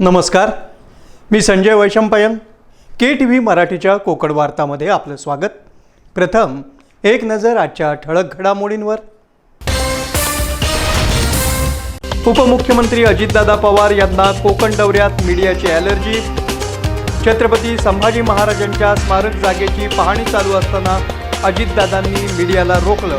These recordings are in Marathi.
नमस्कार. मी Sanjay Vaishampayan. K T V मराठीच्या कोकण वार्तामध्ये आपलं स्वागत. प्रथम एक नजर आजच्या ठळक घडामोडींवर. उपमुख्यमंत्री अजितदादा पवार यांना कोकण दौऱ्यात मीडियाची ॲलर्जी. छत्रपती संभाजी महाराजांच्या स्मारक जागेची पाहणी चालू असताना अजितदादांनी मीडियाला रोखलं.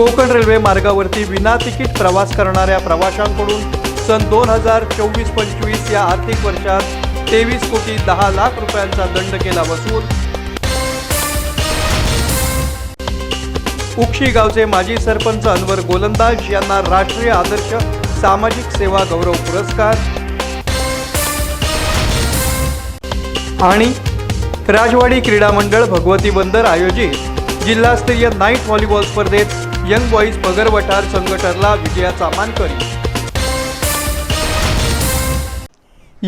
कोकण रेल्वे मार्गावरती विना तिकीट प्रवास करणाऱ्या प्रवाशांकडून सन दोन हजार चोवीस पंचवीस या आर्थिक वर्षात तेवीस कोटी दहा लाख रुपयांचा दंड केला वसूल. उक्षी गावचे माजी सरपंच अनवर गोलंदाज यांना राष्ट्रीय आदर्श सामाजिक सेवा गौरव पुरस्कार. आणि राजवाडी क्रीडा मंडळ भगवती बंदर आयोजित जिल्हास्तरीय नाईट व्हॉलीबॉल स्पर्धेत यंग बॉईज पगर वठार संघ ठरला विजयाचा मानकरी.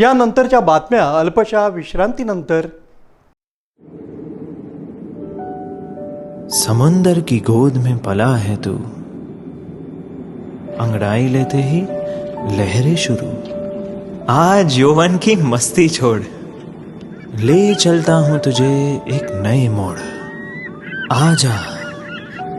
यानंतरच्या बातम्या अल्पशा विश्रांतीनंतर. समुंदर की गोद में पला है तू. अंगड़ाई लेते ही लहरें शुरू. आज यौवन की मस्ती छोड़. ले चलता हूँ तुझे एक नए मोड़. आजा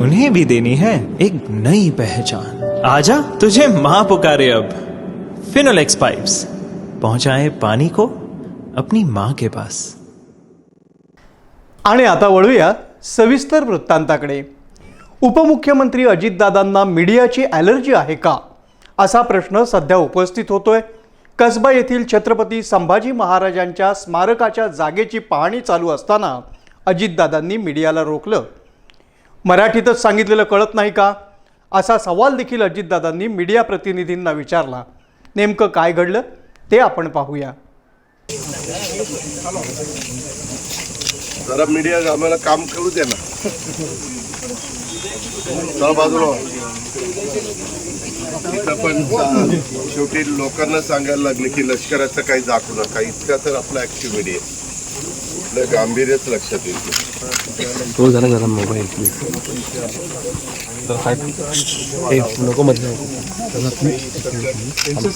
उन्हें भी देनी है एक नई पहचान। आजा तुझे माँ पुकारे अब। फिनोलेक्स पाइप्स पहुंचाए पानी को अपनी माँ के पास। आणि आता वळूया सविस्तर वृत्तांताकडे. उपमुख्यमंत्री अजितदादांना मीडियाची ॲलर्जी आहे का? असा प्रश्न सध्या उपस्थित होतोय. कसबा येथील छत्रपती संभाजी महाराजांच्या स्मारकाच्या जागेची पाहणी चालू असताना अजितदादांनी मीडियाला रोखलं. मराठीतच सांगितलेलं कळत नाही का? असा सवाल देखील अजितदादांनी मीडिया प्रतिनिधींना विचारला. नेमकं काय घडलं? ते आपण पाहूया. जरा मीडिया आम्हाला काम करू दे ना. बाजूला. इथं पण शेवटी लोकांना सांगायला लागले की लष्कराचं काही दाखवू नका इतका तर आपला ऍक्टिव्हिटी आहे. आपलं गांभीर्यच लक्षात येते तो जरा जरा मोबाईल प्लीज जरा साईड ए नको मध्ये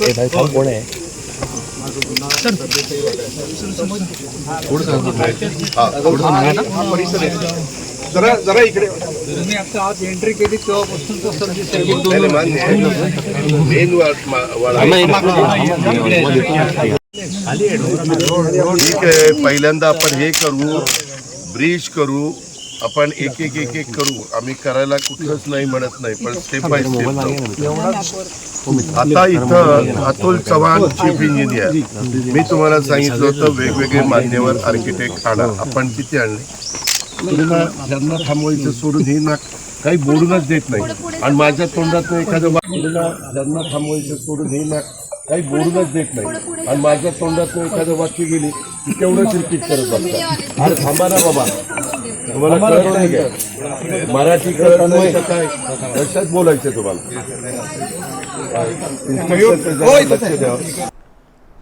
ए भाई थांब कोण आहे हा, जरा जरा इकडे तुम्ही आता आज एंट्री केली तेव्हापासून तो सर दिसेल नाही, नाही, मान्य आहे. मेन वाट- मा- वाडा ठीक आहे पहिल्यांदा आपण हे करू ब्रिज करू आपण एक एक एक एक करू. आम्ही करायला कुठंच नाही म्हणत नाही पण स्टेप बाय स्टेप आता इथं अतुल चव्हाण चीफ इंजिनियर मी तुम्हाला सांगितलं होतं वेगवेगळे मान्यवर आर्किटेक्ट आणा. आपण किती आणले? त्यांना थांबवायचं सोडून हे ना काही बोलूनच देत नाही. आणि माझ्या तोंडात एखादं त्यांना थांबवायचं सोडून हे ना काही बोलूनच देत नाही. आणि माझ्या तोंडात एखादं वाक्य गेली की तेवढंच रिपीट करत बसतात. अरे थांबा ना बाबा. तुम्हाला कळत नाही काय मराठी कळत नाही तर काय? कशात बोलायचं तुम्हाला?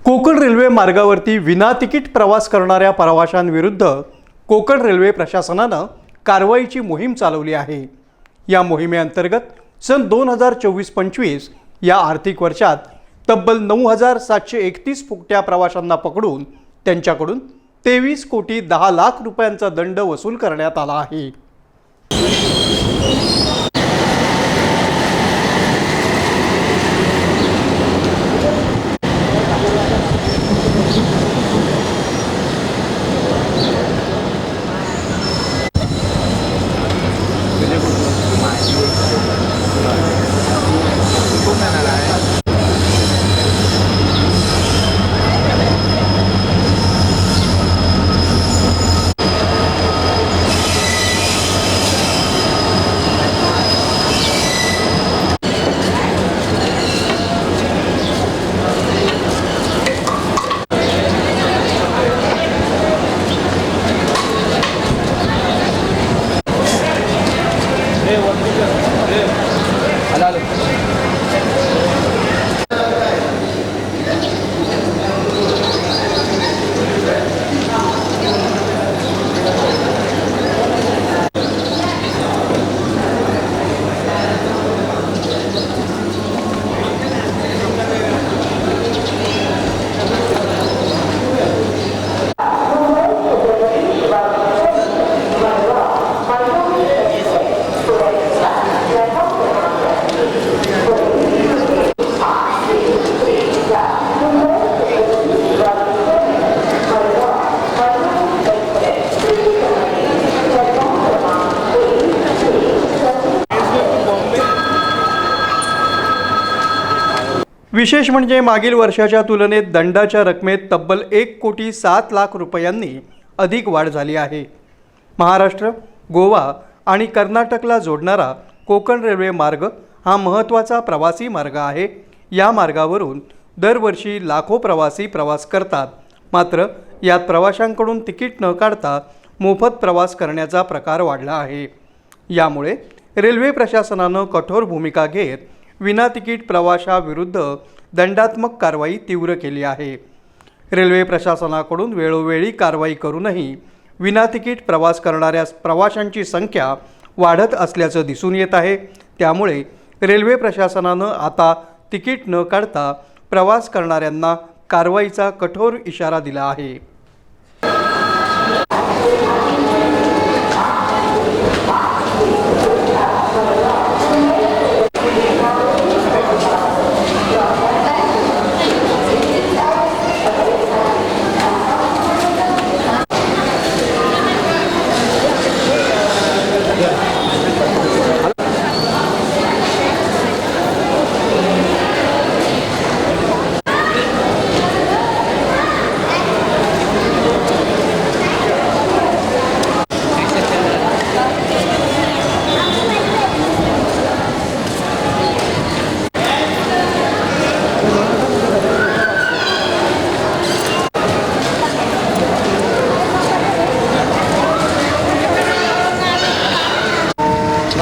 कोकण रेल्वे मार्गावरती विना तिकीट प्रवास करणाऱ्या प्रवाशांविरुद्ध कोकण रेल्वे प्रशासनानं कारवाईची मोहीम चालवली आहे. या मोहिमेअंतर्गत सन दोन हजार चोवीस पंचवीस या आर्थिक वर्षात तब्बल नऊ हजार सातशे एकतीस फुकट्या प्रवाशांना पकडून त्यांच्याकडून तेवीस कोटी दहा लाख रुपयांचा दंड वसूल करण्यात आला आहे. विशेष म्हणजे मागील वर्षाच्या तुलनेत दंडाच्या रकमेत तब्बल एक कोटी सात लाख रुपयांनी अधिक वाढ झाली आहे. महाराष्ट्र गोवा आणि कर्नाटकला जोडणारा कोकण रेल्वे मार्ग हा महत्त्वाचा प्रवासी मार्ग आहे. या मार्गावरून दरवर्षी लाखो प्रवासी प्रवास करतात. मात्र यात प्रवाशांकडून तिकीट न काढता मोफत प्रवास करण्याचा प्रकार वाढला आहे. यामुळे रेल्वे प्रशासनानं कठोर भूमिका घेत विना तिकीट प्रवाशाविरुद्ध दंडात्मक कारवाई तीव्र केली आहे. रेल्वे प्रशासनाकडून वेळोवेळी कारवाई करूनही विना तिकीट प्रवास करणाऱ्या प्रवाशांची संख्या वाढत असल्याचं दिसून येत आहे. त्यामुळे रेल्वे प्रशासनानं आता तिकीट न काढता प्रवास करणाऱ्यांना कारवाईचा कठोर इशारा दिला आहे.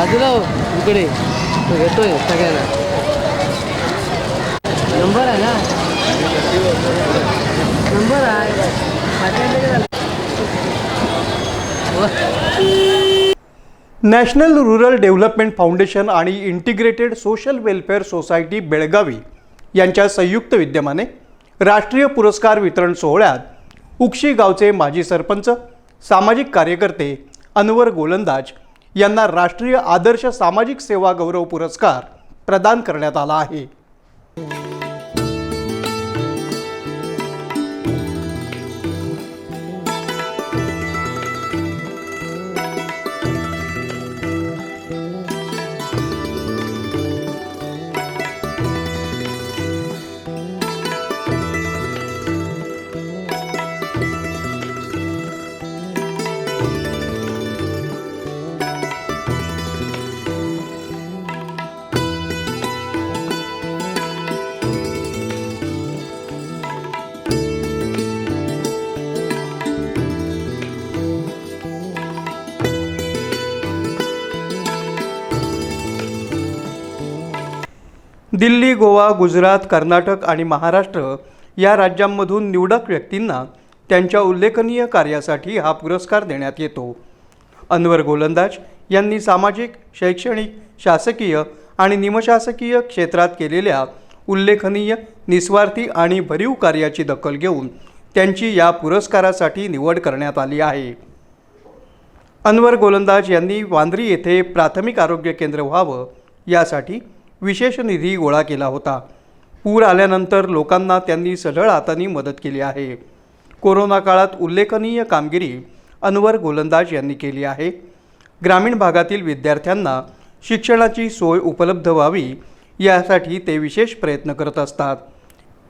बाजूला हो, इकडे. तो येतोय सगळ्यांना नंबर आहे ना? नंबर आहे. नॅशनल रुरल डेव्हलपमेंट फाउंडेशन आणि integrated social welfare society Belagavi यांच्या संयुक्त विद्यमाने राष्ट्रीय पुरस्कार वितरण सोहळ्यात उक्षी गावचे माजी सरपंच सामाजिक कार्यकर्ते अनवर गोलंदाज यांना राष्ट्रीय आदर्श सामाजिक सेवा गौरव पुरस्कार प्रदान करण्यात आला आहे. दिल्ली गोवा गुजरात कर्नाटक आणि महाराष्ट्र या राज्यांमधून निवडक व्यक्तींना त्यांच्या उल्लेखनीय कार्यासाठी हा पुरस्कार देण्यात येतो. अनवर गोलंदाज यांनी सामाजिक शैक्षणिक शासकीय आणि निमशासकीय क्षेत्रात केलेल्या उल्लेखनीय निस्वार्थी आणि भरीव कार्याची दखल घेऊन त्यांची या पुरस्कारासाठी निवड करण्यात आली आहे. अनवर गोलंदाज यांनी वांद्री येथे प्राथमिक आरोग्य केंद्र व्हावं यासाठी विशेष निधी गोळा केला होता. पूर आल्यानंतर लोकांना त्यांनी सढळ हातांनी मदत केली आहे. कोरोना काळात उल्लेखनीय कामगिरी अनवर गोलंदाज यांनी केली आहे. ग्रामीण भागातील विद्यार्थ्यांना शिक्षणाची सोय उपलब्ध व्हावी यासाठी ते विशेष प्रयत्न करत असतात.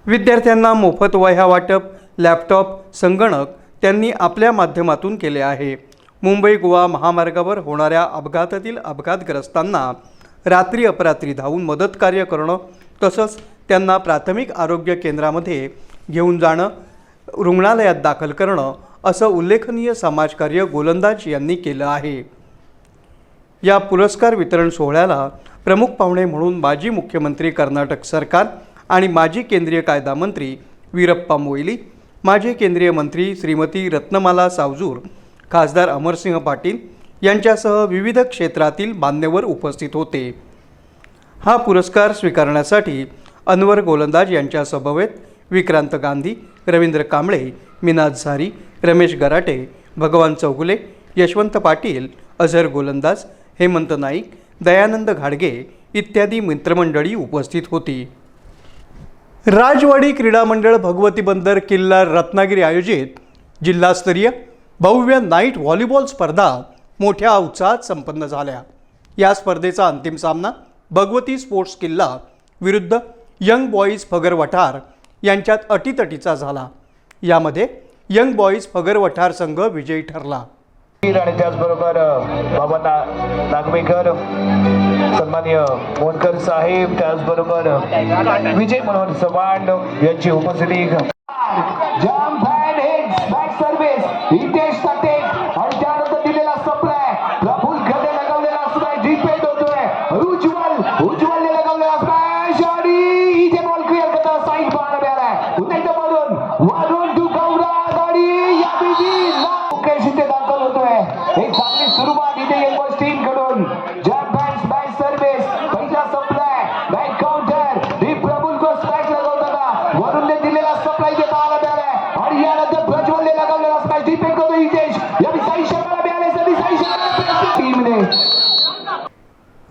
विद्यार्थ्यांना मोफत वह्या वाटप लॅपटॉप संगणक त्यांनी आपल्या माध्यमातून केले आहे. मुंबई गोवा महामार्गावर होणाऱ्या अपघातातील अपघातग्रस्तांना रात्री अपरात्री धावून मदत कार्य करणं तसंच त्यांना प्राथमिक आरोग्य केंद्रामध्ये घेऊन जाणं रुग्णालयात दाखल करणं असं उल्लेखनीय समाजकार्य गोलंदाज यांनी केलं आहे. या पुरस्कार वितरण सोहळ्याला प्रमुख पाहुणे म्हणून माजी मुख्यमंत्री कर्नाटक सरकार आणि माजी केंद्रीय कायदा मंत्री वीरप्पा मोईली माजी केंद्रीय मंत्री श्रीमती रत्नमाला सावजूर खासदार अमरसिंह पाटील यांच्यासह विविध क्षेत्रातील मान्यवर उपस्थित होते. हा पुरस्कार स्वीकारण्यासाठी अनवर गोलंदाज यांच्या समवेत विक्रांत गांधी रवींद्र कांबळे मिनाज झारी रमेश गराटे भगवान चौगुले यशवंत पाटील अझर गोलंदाज हेमंत नाईक दयानंद घाडगे इत्यादी मित्रमंडळी उपस्थित होती. राजवाडी क्रीडा मंडळ भगवती बंदर किल्ला रत्नागिरी आयोजित जिल्हास्तरीय भव्य नाईट व्हॉलीबॉल स्पर्धा मोठ्या उत्साहात संपन्न झाल्या. या स्पर्धेचा अंतिम सामना भगवती स्पोर्ट्स किल्ला विरुद्ध यंग बॉईज फगर वठार यांच्यात अटीतटीचा झाला. यामध्ये यंग बॉईज फगर वठार संघ विजयी ठरला. आणि त्याचबरोबर बाबा ना नागवेकर सन्माननीय मोनकर साहेब त्याचबरोबर विजय मनोहर चव्हाण यांची उपस्थिती जाम fan head back service Hitesh Sathe आणि त्यानंतर दिलेला सप्लाय प्रफुल खडे लगावलेला स्मॅश डिपेंड होतोय उज्ज्वल उज्ज्वलने लगावलेला स्मॅश आणि इथे बॉल क्लिअर करताना साईड पाहायला मिळालाय पुन्हा एकदा वरून वरून टू गौराज आणि या मुकेश इथे दाखल होतोय एक चांगली सुरुवात इथे एक बॉस टीमकडून. जॅम बॅट्स बॅक सर्व्हिस पहिला सप्लाय बॅक काउंटर ही प्रबुल को स्मॅश लगवताना वरून ने दिलेला सप्लाय इथे पाहायला मिळालाय आणि यानंतर प्रज्वलने लगवलेला स्मॅश डिपेंड करतो हितेश. या विसाई शर्माला मिळाले सभी साई शर्मा टीमने.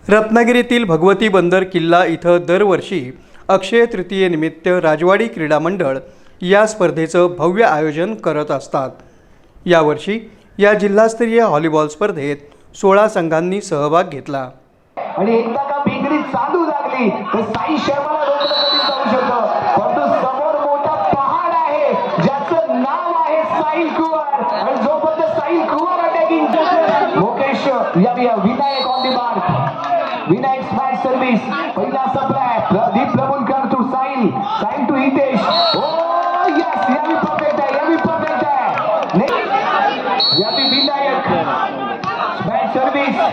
रत्नागिरीतील भगवती बंदर किल्ला इथं दरवर्षी अक्षय तृतीयेनिमित्त राजवाडी क्रीडा मंडळ या स्पर्धेचं भव्य आयोजन करत असतात. यावर्षी या जिल्हास्तरीय व्हॉलीबॉल स्पर्धेत सोळा संघांनी सहभाग घेतला. आणि एकदा का भिंगरी चालू लागली तर साई शर्माला रोखलं कधी जाऊ शकतं. परंतु समोर मोठा पहाड आहे ज्याचं नाव आहे साहिल कुवार. आणि जोपर्यंत साहिल कुवार अटॅकिंग मुकेश या Vinayak on the mark Vinayak smash service पहिला supply Pradeep Prabhulkar to Sahil. Sahil to Hitesh. Oh yes या परफेक्ट आहे यावी परफेक्ट आहे ने- विनायक स्मॅश जिंकला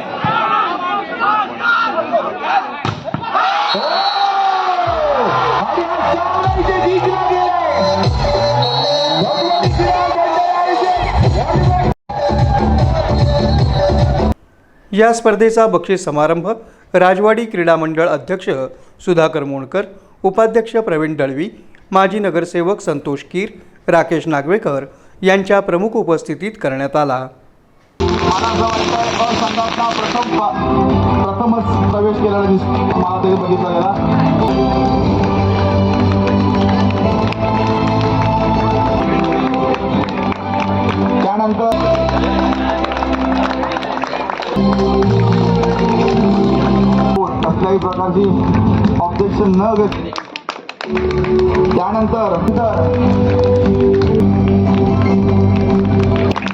या स्पर्धेचा बक्षीस समारंभ राजवाडी क्रीडा मंडळ अध्यक्ष सुधाकर मोणकर उपाध्यक्ष प्रवीण दळवी माजी नगरसेवक संतोष कीर राकेश नागवेकर यांच्या प्रमुख उपस्थितीत करण्यात आला. मला प्रथम प्रथमच प्रवेश केलेला दिसतो मला तरी बघितला गेला त्यानंतर प्रकारची ऑब्जेक्शन न घेत त्यानंतर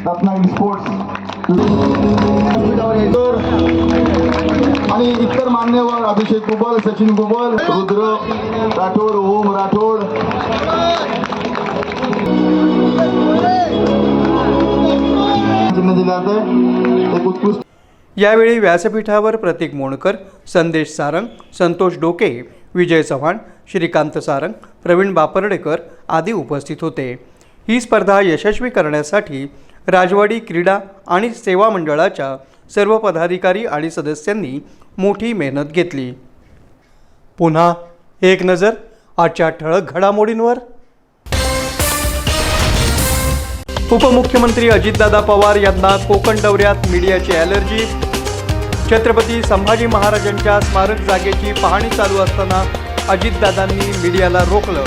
रत्नागिरी स्पोर्ट्स आणि इतर मान्यवर अभिषेक गुबल सचिन गुबल रुद्र राठोड ओम राठोड. जिल्ह्यात एक उत्कृष्ट यावेळी व्यासपीठावर प्रतीक मोणकर संदेश सारंग संतोष डोके विजय चव्हाण श्रीकांत सारंग प्रवीण बापर्डेकर आदी उपस्थित होते. ही स्पर्धा यशस्वी करण्यासाठी राजवाडी क्रीडा आणि सेवा मंडळाच्या सर्व पदाधिकारी आणि सदस्यांनी मोठी मेहनत घेतली. पुन्हा एक नजर आजच्या ठळक घडामोडींवर. उपमुख्यमंत्री अजितदादा पवार यांना कोकण दौऱ्यात मीडियाची ॲलर्जी. छत्रपती संभाजी महाराजांच्या स्मारक जागेची पाहणी चालू असताना अजितदादांनी मीडियाला रोखलं.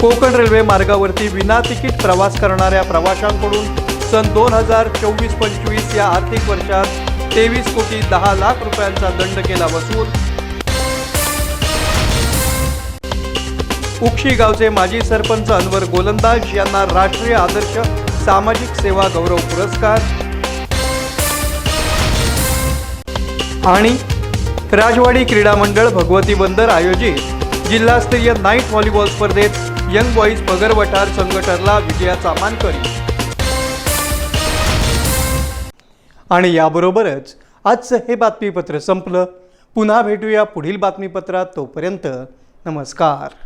कोकण रेल्वे मार्गावरती विना तिकीट प्रवास करणाऱ्या प्रवाशांकडून सन दोन हजार चोवीस पंचवीस या आर्थिक वर्षात तेवीस कोटी दहा लाख रुपयांचा दंड केला वसूल. उक्षी गावचे माजी सरपंच अनवर गोलंदाज यांना राष्ट्रीय आदर्श सामाजिक सेवा गौरव पुरस्कार. आणि राजवाडी क्रीडा मंडळ भगवती बंदर आयोजित जिल्हास्तरीय नाईट व्हॉलीबॉल स्पर्धेत यंग बॉईज पगर वठार संघ ठरला विजयाचा मानकरी. आणि याबरोबरच आजचं हे बातमीपत्र संपलं. पुन्हा भेटूया पुढील बातमीपत्रात तोपर्यंत नमस्कार.